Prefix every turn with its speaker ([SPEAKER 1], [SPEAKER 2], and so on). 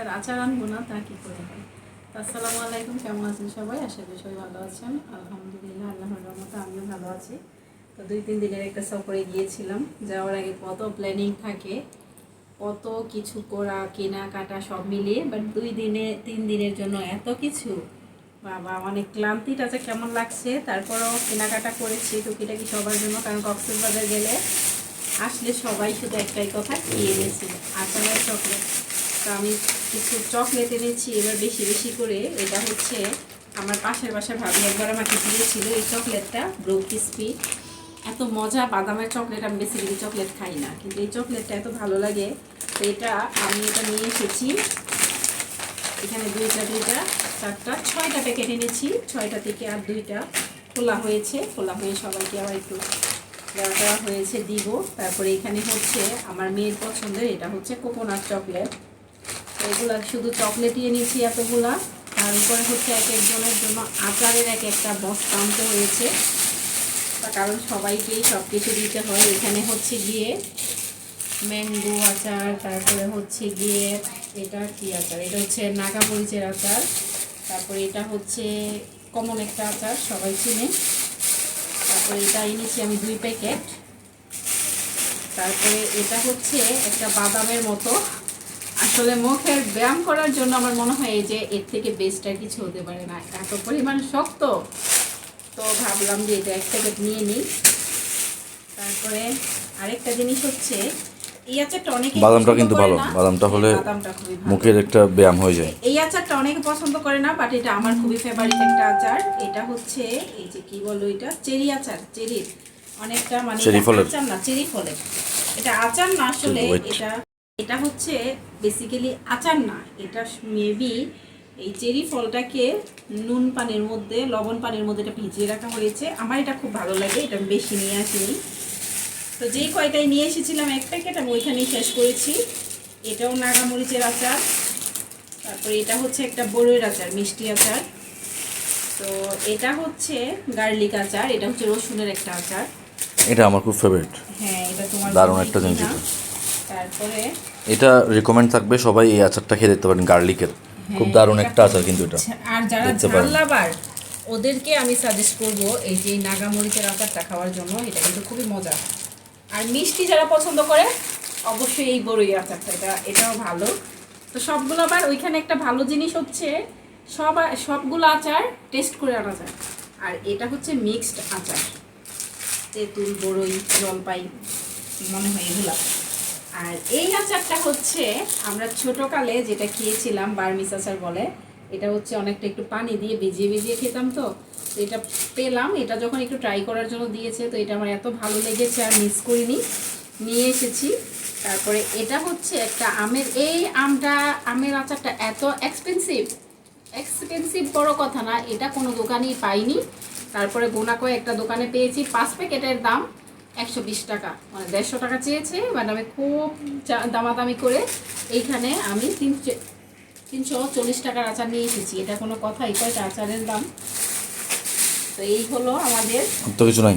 [SPEAKER 1] তার আচার আনব না, তা কী করে হয়? আসসালামু আলাইকুম, কেমন আছেন সবাই? আশা করি সবাই ভালো আছেন। আলহামদুলিল্লাহ, আল্লাহর রহমতে আমিও ভালো আছি। তো দুই তিন দিনের একটা সফরে গিয়েছিলাম। যাওয়ার আগে কত প্ল্যানিং থাকে, কত কিছু করা কেনাকাটা সব মিলিয়ে বাট দুই দিনে, তিন দিনের জন্য এত কিছু? বাবা অনেক ক্লান্তিটা যে কেমন লাগছে। তারপরও কেনাকাটা করেছি, টুকিটাকি সবার জন্য, কারণ কক্সবাজার গেলে আসলে সবাই শুধু একটাই কথা, খেয়ে এনেছি আচার আর চকলেট। তো আমি কিছু চকলেট এনেছি, এবার বেশি বেশি করে। এটা হচ্ছে আমার পাশের বাসায় ভাবি একবার আমাকে দিয়েছিল এই চকলেটটা ব্রো ক্রিসপি। এত মজা, বাদামের চকলেট, আমি বেসিক্যালি চকলেট খাই না, কিন্তু এই চকলেটটা এত ভালো লাগে। তো এটা আমি এটা নিয়ে এসেছি। এখানে দুইটা দুইটা, চারটা, ছয়টা প্যাকেট এনেছি। ছয়টা থেকে আর দুইটা খোলা হয়েছে। খোলা হয়ে সবাইকে আবার একটু দেওয়া দেওয়া হয়েছে, দিব। তারপরে এখানে হচ্ছে আমার মেয়ের পছন্দের, এটা হচ্ছে কোকোনাট চকলেট। এগুলা শুধু চকলেটই এনেছি এতগুলা। তার উপরে হচ্ছে এক একজনের জন্য আচারের এক একটা বস্তা আনতে হয়েছে কারণ সবাইকেই সব কিছু দিতে হয়। এখানে হচ্ছে গিয়ে ম্যাঙ্গো আচার, তারপরে হচ্ছে গিয়ে এটা কি আচার? এটা হচ্ছে নাগামরিচের আচার। তারপরে এটা হচ্ছে কমন একটা আচার, সবাই চিনে। তারপরে এটা এনেছি আমি দুই প্যাকেট। তারপরে এটা হচ্ছে একটা বাদামের মতো। আসলে মুখের ব্যায়াম করার জন্য আমার মনে হয় এই যে এর থেকে বেস্ট আর কিছু হতে পারে না। এত পরিমাণ শক্ত। তো ভাবলাম যে এটা এক প্যাকেট নিয়ে নিই। তারপরে আরেকটা জিনিস হচ্ছে এই আচারটা অনেকে
[SPEAKER 2] বাদামটা কিন্তু ভালো। বাদামটা হলে
[SPEAKER 1] বাদামটা ভালো।
[SPEAKER 2] মুখের একটা ব্যায়াম হয়ে যায়।
[SPEAKER 1] এই আচারটা অনেকে পছন্দ করে না বাট এটা আমার খুবই ফেভারিট একটা আচার। এটা হচ্ছে এই যে কি বলো এটা? চেরি আচার চেরির। অনেকটা মানে
[SPEAKER 2] চেরি ফলের।
[SPEAKER 1] আচার না চেরি ফলের। এটা আচার না আসলে এটা এটা হচ্ছে বেসিক্যালি আচার না এটা মেবি এই চেরি ফলটাকে নুন পানির মধ্যে লবণ পানির মধ্যে এটা ভিজিয়ে রাখা হয়েছে। আমার এটা খুব ভালো লাগে এটা বেশি নিয়ে আসিনি। তো যেই কয়টাই নিয়ে এসেছিলাম এক প্যাকেট আমি ওইখানেই শেষ করেছি। এটাও নাগামরিচের আচার। তারপরে এটা হচ্ছে একটা বড়ইয়ের আচার মিষ্টি আচার। তো এটা হচ্ছে গার্লিক আচার এটা হচ্ছে রসুনের একটা আচার।
[SPEAKER 2] এটা আমার খুব ফেভারিট
[SPEAKER 1] হ্যাঁ এটা তোমার
[SPEAKER 2] দারুণ একটা জিনিস।
[SPEAKER 1] তারপরে
[SPEAKER 2] এটা রেকমেন্ড থাকবে সবাই এই আচারটা খেয়ে দেখতে পারেন গার্লিকের খুব
[SPEAKER 1] হ্যাঁ,
[SPEAKER 2] দারুণ একটা আচার কিন্তু এটা।
[SPEAKER 1] আচ্ছা, আর যারা ঝাল ওদেরকে আমি সাজেস্ট করব এই যে নাগামরিচের আচারটা খাওয়ার জন্য এটা কিন্তু খুবই মজা। আর মিষ্টি যারা পছন্দ করে অবশ্যই এই বড়ই আচারটা এটা এটাও ভালো। তো সবগুলো আবার ওইখানে একটা ভালো জিনিস হচ্ছে সব সবগুলো আচার টেস্ট করে আনা যায়। আর এটা হচ্ছে মিক্সড আচার। তেঁতুল বড়ই জলপাই মনে হয় এগুলা। আর এই আচারটা হচ্ছে আমরা ছোটকালে যেটা খেয়েছিলাম, বার্মিস আচার বলে, এটা হচ্ছে অনেকটা একটু পানি দিয়ে ভিজিয়ে ভিজিয়ে খেতাম তো তো এটা পেলাম। এটা যখন একটু ট্রাই করার জন্য দিয়েছে, তো এটা আমার এত ভালো লেগেছে, আর মিস করিনি। নিয়ে এসেছি। তারপরে এটা হচ্ছে একটা আমের, এই আমটা, আমের আচারটা এত এক্সপেন্সিভ এক্সপেন্সিভ বড় কথা না, এটা কোনো দোকানেই পাইনি। তারপরে গোনা কয়ে একটা দোকানে পেয়েছি, পাঁচ প্যাকেটের দাম। একশো বিশ টাকা মানে দেড়শো টাকা চেয়েছে আমি খুব দামাদামি করে এইখানে আমি তিনশো তিনশো চল্লিশ টাকার আচার নিয়ে এসেছি। এটা কোনো কথা কয়টা আচারের দাম? তো এই হলো আমাদের
[SPEAKER 2] কিছু নাই।